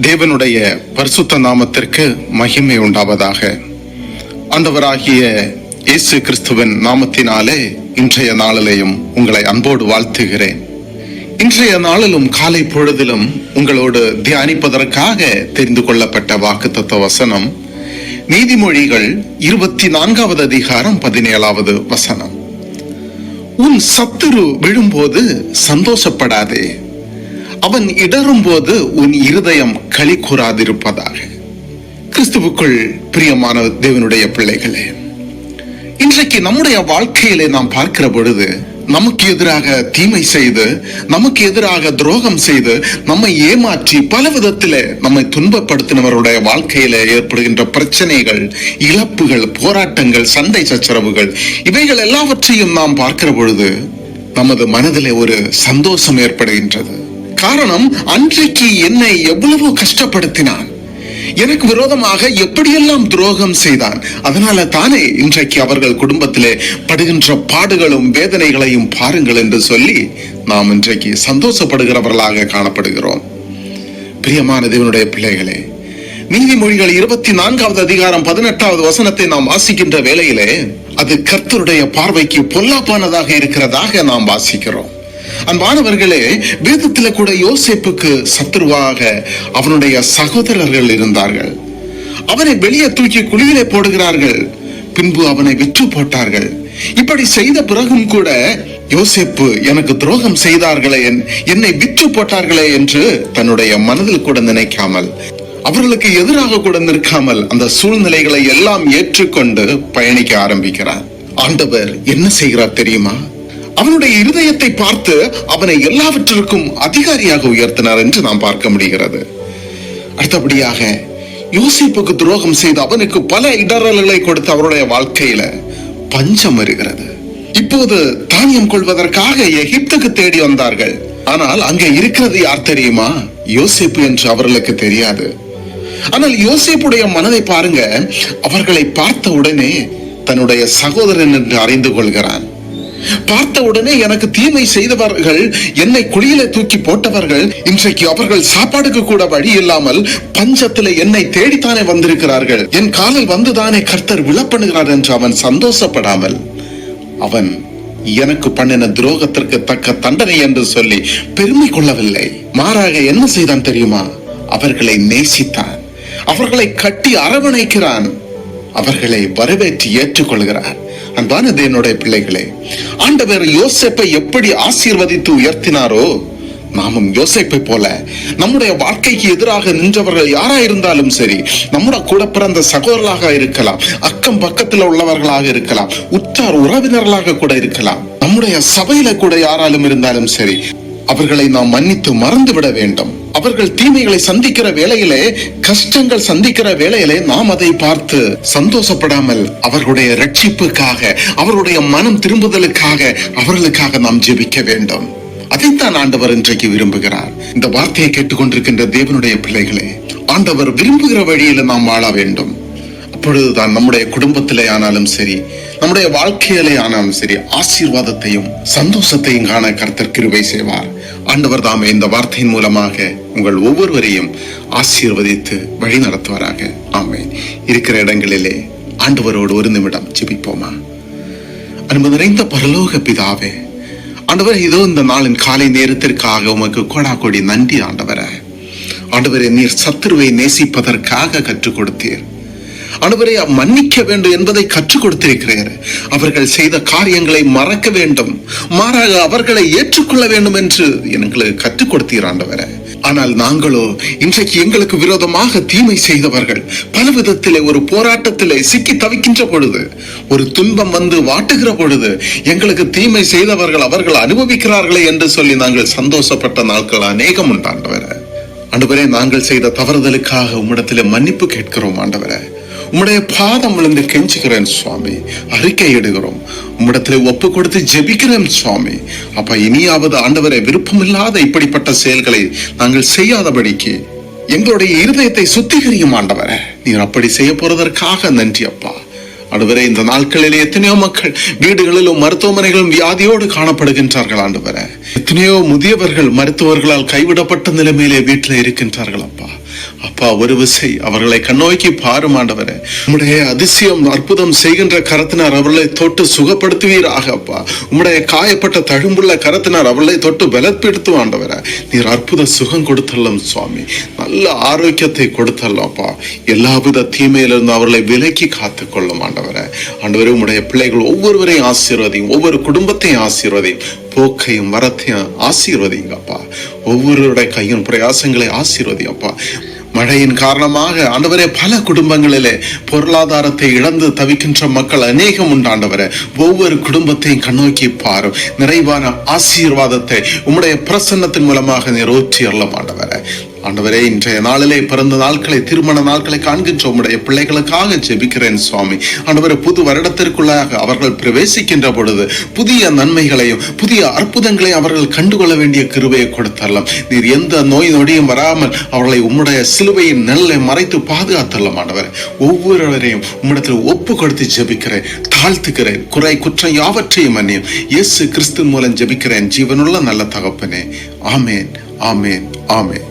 தேவனுடைய பரிசுத்த நாமத்திற்கு மகிமை உண்டாவதாக. அந்தவராகிய இயேசு கிறிஸ்துவின் நாமத்தினாலே இன்றைய நாளிலையும் உங்களை அன்போடு வாழ்த்துகிறேன். இன்றைய நாளிலும் காலை பொழுதிலும் உங்களோடு தியானிப்பதற்காக தெரிந்து கொள்ளப்பட்ட வாக்குத்தத்த வசனம் நீதிமொழிகள் இருபத்தி நான்காவது அதிகாரம் பதினேழாவது வசனம். உன் சத்துரு விழும்போது சந்தோஷப்படாதே. அவன் இடரும் போது உன் இருதயம் களி கூறாதிருப்பதாக. கிறிஸ்துவுக்குள் பிரியமான தேவனுடைய பிள்ளைகளே இன்றைக்கு நம்முடைய வாழ்க்கையிலே நாம் பார்க்கிற பொழுது நமக்கு எதிராக தீமை செய்து நமக்கு எதிராக துரோகம் செய்து நம்மை ஏமாற்றி பல விதத்தில நம்மை துன்பப்படுத்தினவருடைய வாழ்க்கையில ஏற்படுகின்ற பிரச்சனைகள் இழப்புகள் போராட்டங்கள் சண்டை சச்சரவுகள் இவைகள் எல்லாவற்றையும் நாம் பார்க்கிற பொழுது நமது மனதிலே ஒரு சந்தோஷம் ஏற்படுகின்றது. காரணம் அன்றைக்கு என்னை எவ்வளவோ கஷ்டப்படுத்தினான். எனக்கு விரோதமாக எப்படியெல்லாம் துரோகம் செய்தான் அதனால தானே இன்றைக்கு அவர்கள் குடும்பத்திலே படுகின்ற பாடுகளும் வேதனைகளையும் பாருங்கள் என்று சொல்லி நாம் இன்றைக்கு சந்தோஷப்படுகிறவர்களாக காணப்படுகிறோம். பிரியமான தேவனுடைய பிள்ளைகளே நீதிமொழிகள் இருபத்தி நான்காவது அதிகாரம் பதினெட்டாவது வசனத்தை நாம் வாசிக்கின்ற வேளையிலே அது கர்த்தருடைய பார்வைக்கு பொல்லாப்பானதாக இருக்கிறதாக நாம் வாசிக்கிறோம். அன்பானவர்களே வேதத்தில் கூட யோசேப்புக்கு சத்துருவாக அவனுடைய சகோதரர்கள் இருந்தார்கள். அவனை வெளியே தூக்கி குழியிலே போடுகிறார்கள். பின்பு அவனை விற்று போட்டார்கள். இப்படி செய்த பிறகும் கூட யோசேப்பு எனக்கு துரோகம் செய்தார்களே என்னை விற்று போட்டார்களே என்று தன்னுடைய மனதில் கூட நினைக்காமல் அவர்களுக்கு எதிராக கூட நிற்காமல் அந்த சூழ்நிலைகளை எல்லாம் ஏற்றுக்கொண்டு பயணிக்க ஆரம்பிக்கிறார். ஆண்டவர் என்ன செய்கிறார் தெரியுமா? அவனுடைய இருதயத்தை பார்த்து அவனை எல்லாவற்றிற்கும் அதிகாரியாக உயர்த்தினார் என்று நாம் பார்க்க முடிகிறது. அடுத்தபடியாக யோசிப்புக்கு துரோகம் செய்து அவனுக்கு பல இடரல்களை கொடுத்து அவருடைய வாழ்க்கையில பஞ்சம் வருகிறது. இப்போது தானியம் கொள்வதற்காக எகிப்துக்கு தேடி வந்தார்கள். ஆனால் அங்கே இருக்கிறது யார் தெரியுமா? யோசிப்பு என்று அவர்களுக்கு தெரியாது. ஆனால் யோசேப்புடைய மனதை பாருங்க அவர்களை பார்த்த உடனே தன்னுடைய சகோதரன் என்று அறிந்து கொள்கிறான். பார்த்த உடனே எனக்கு தீமை செய்தவர்கள் என்னை குழியில தூக்கி போட்டவர்கள் இன்றைக்கு அவர்கள் சாப்பாடுக்கு கூட வழி இல்லாமல் பஞ்சத்துல என்னை தேடித்தானே வந்திருக்கிறார்கள். என் காலில் வந்துதானே கர்த்தர் விழப்பண்ணுகிறார் என்று அவன் சந்தோஷப்படாமல் அவன் எனக்கு பண்ணின துரோகத்திற்கு தக்க தண்டனை என்று சொல்லி பெருமை கொள்ளவில்லை. மாறாக என்ன செய்தான் தெரியுமா? அவர்களை நேசித்தான். அவர்களை கட்டி அரவணைக்கிறான். அவர்களை வரவேற்று ஏற்றுக்கொள்கிறான். அன்பான என்னுடைய பிள்ளைகளே ஆண்டவர் யோசிப்பை எப்படி ஆசீர்வதித்து உயர்த்தினாரோ நாமும் யோசிப்பை போல நம்முடைய வாழ்க்கைக்கு எதிராக நின்றவர்கள் யாரா இருந்தாலும் சரி நம்முடைய கூட பிறந்த சகோதரர்களாக இருக்கலாம் அக்கம் பக்கத்தில் உள்ளவர்களாக இருக்கலாம் உற்றார் உறவினர்களாக கூட இருக்கலாம் நம்முடைய சபையில கூட யாராலும் இருந்தாலும் சரி அவர்களை நாம் மன்னித்து மறந்து விட வேண்டும். அவர்கள் தீமைகளை சந்திக்கிற வேளையிலே கஷ்டங்கள் சந்திக்கிற வேளையிலே நாம் அதை பார்த்து சந்தோஷப்படாமல் அவர்களுடைய ரட்சிப்புக்காக அவருடைய மனம் திரும்புதலுக்காக அவர்களுக்காக நாம் ஜெபிக்க வேண்டும். அதைத்தான் ஆண்டவர் இன்றைக்கு விரும்புகிறார். இந்த வார்த்தையை கேட்டுக்கொண்டிருக்கின்ற தேவனுடைய பிள்ளைகளே ஆண்டவர் விரும்புகிற வழியில நாம் வாழ வேண்டும். அப்பொழுதுதான் நம்முடைய குடும்பத்திலே ஆனாலும் சரி நம்முடைய வாழ்க்கையிலே ஆனாலும் சரி ஆசீர்வாதத்தையும் சந்தோஷத்தையும் காண கர்த்தர் கிருபை செய்வார். ஆண்டவர் தாமே இந்த வார்த்தையின் மூலமாக உங்கள் ஒவ்வொருவரையும் ஆசீர்வதித்து வழி நடத்துவாராக. ஆமே இருக்கிற இடங்களிலே ஆண்டவரோடு ஒரு நிமிடம் ஜெபிப்போமா? அன்பு நிறைந்த பரலோக பிதாவே ஆண்டவர் இதோ இந்த நாளின் காலை நேரத்திற்காக உமக்கு கோடா கோடி நன்றி ஆண்டவரே. ஆண்டவரே நீர் சத்துருவை நேசிப்பதற்காக கற்றுக் கொடுத்தீர். அனைவரை மன்னிக்க வேண்டும் என்பதை கற்றுக் கொடுத்திருக்கிறார். அவர்கள் செய்த காரியங்களை மறக்க வேண்டும். மாறாக அவர்களை ஏற்றுக்கொள்ள வேண்டும் என்று எங்களுக்கு கற்றுக் கொடுத்தீர் ஆண்டவரே. ஆனால் நாங்களோ இன்றைக்கு எங்களுக்கு விரோதமாக தீமை செய்தவர்கள் பல விதத்திலே ஒரு போராட்டத்திலே சிக்கி தவிக்கின்ற பொழுது ஒரு துன்பம் வந்து வாட்டுகிற பொழுது எங்களுக்கு தீமை செய்தவர்கள் அவர்கள் அனுபவிக்கிறார்களே என்று சொல்லி நாங்கள் சந்தோஷப்பட்ட நாட்கள் அநேகம் உண்டாண்டவர ஆண்டவரே. நாங்கள் செய்த தவறுதலுக்காக உம்மிடத்திலே மன்னிப்பு கேட்கிறோம் ஆண்டவரே. உம்முடைய பாதம் விழுந்து கெஞ்சுகிறேன் சுவாமி. அறிக்கை இடுகிறோம் உம்மிடத்தில் ஒப்பு கொடுத்து ஜெபிக்கிறேன் சுவாமி. அப்ப இனியாவது ஆண்டவரை விருப்பமில்லாத இப்படிப்பட்ட செயல்களை நாங்கள் செய்யாதபடிக்கு எங்களுடைய இருதயத்தை சுத்திகரியும் ஆண்டவரே. நீர் அப்படி செய்ய போறதற்காக நன்றி அப்பா. ஆண்டவரே இந்த நாட்களிலே எத்தனையோ மக்கள் வீடுகளிலும் மருத்துவமனைகளும் வியாதியோடு காணப்படுகின்றார்கள் ஆண்டவரே. எத்தனையோ முதியவர்கள் மருத்துவர்களால் கைவிடப்பட்ட நிலைமையிலே வீட்டில் இருக்கின்றார்கள் அப்பா. அப்பா ஒரு விசை அவர்களை கண்ணோக்கி பாரும் ஆண்டவரே. உம்முடைய அதிசயம் அற்புதம் செய்கின்ற கரத்தினார் அவர்களை தொட்டு சுகப்படுத்துவீராக அப்பா. உம்முடைய காயப்பட்ட தழும்புள்ள கரத்தினார் அவர்களை தொட்டு பலப்படுத்து ஆண்டவரே. நீர் அற்புத சுகம் கொடுத்தல்லம் சுவாமி. நல்ல ஆரோக்கியத்தை கொடுத்தல்லும் அப்பா. எல்லாவித தீமையிலிருந்து அவர்களை விலக்கி காத்து கொள்ளும் ஆண்டவரே. ஆண்டவரே உம்முடைய பிள்ளைகள் ஒவ்வொருவரையும் ஆசீர்வதியும் ஒவ்வொரு குடும்பத்தையும் ஆசீர்வதியும் போக்கையும் வரத்தையும் ஆசீர்வதிங்க அப்பா. ஒவ்வொருவருடைய கையின் பிரயாசங்களை ஆசீர்வதி அப்பா. மழையின் காரணமாக ஆண்டவரே பல குடும்பங்களிலே பொருளாதாரத்தை இழந்து தவிக்கின்ற மக்கள் அநேகம் உண்டு ஒவ்வொரு குடும்பத்தையும் கண்ணோக்கி பாரும். நிறைவான ஆசீர்வாதத்தை உம்முடைய பிரசன்னத்தின் மூலமாக நீர் ஊற்றி அருளும் ஆண்டவரே இன்றைய நாளிலே பிறந்த நாட்களை திருமண நாட்களை காண்கின்றோம். உடைய பிள்ளைகளுக்காக ஜெபிக்கிறேன் சுவாமி. ஆண்டவரே புது வருடத்திற்குள்ளாக அவர்கள் பிரவேசிக்கின்ற பொழுது புதிய நன்மைகளையும் புதிய அற்புதங்களையும் அவர்கள் கண்டுகொள்ள வேண்டிய கிருபையை கொடுத்தரலாம். நீர் எந்த நோய் நொடியும் வராமல் அவர்களை உம்முடைய சிலுவையின் நெல்லை மறைத்து பாதுகாத்தரலாம் ஆண்டவரே. ஒவ்வொருவரையும் உம்மிடத்தில் ஒப்பு கொடுத்து ஜெபிக்கிறேன் தாழ்த்துக்கிறேன். குறை குற்றம் யாவற்றையும் மன்னியும். இயேசு கிறிஸ்து மூலம் ஜெபிக்கிறேன். ஜீவனுள்ள நல்ல தகப்பனே. ஆமேன் ஆமேன் ஆமேன்.